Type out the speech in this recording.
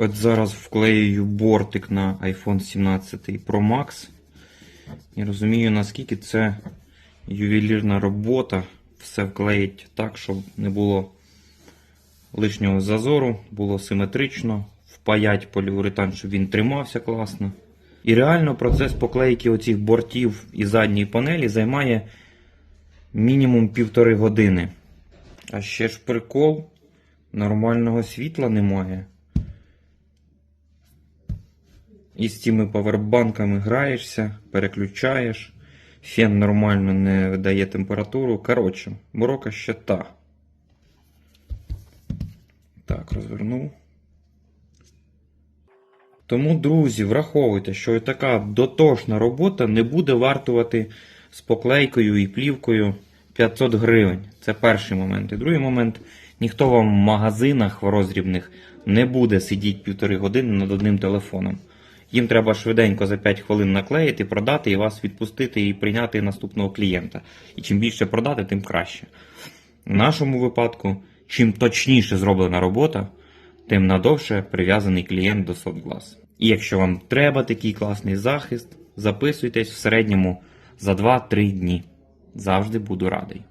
От зараз вклеюю бортик на iPhone 17 Pro Max. І розумію, наскільки це ювелірна робота. Все вклеїть так, щоб не було лишнього зазору, було симетрично, впаять поліуретан, щоб він тримався класно. І реально процес поклейки оцих бортів і задньої панелі займає мінімум півтори години. А ще ж прикол, нормального світла немає. І з цими павербанками граєшся, переключаєш, фен нормально не видає температуру. Коротше, морока ще та. Так, розвернув. Тому, друзі, враховуйте, що така дотошна робота не буде вартувати з поклейкою і плівкою 500 гривень. Це перший момент. І другий момент, ніхто вам в магазинах розрібних не буде сидіти півтори години над одним телефоном. Їм треба швиденько за 5 хвилин наклеїти, продати і вас відпустити і прийняти наступного клієнта. І чим більше продати, тим краще. В нашому випадку, чим точніше зроблена робота, тим надовше прив'язаний клієнт до SoftGlass. І якщо вам треба такий класний захист, записуйтесь в середньому за 2-3 дні. Завжди буду радий.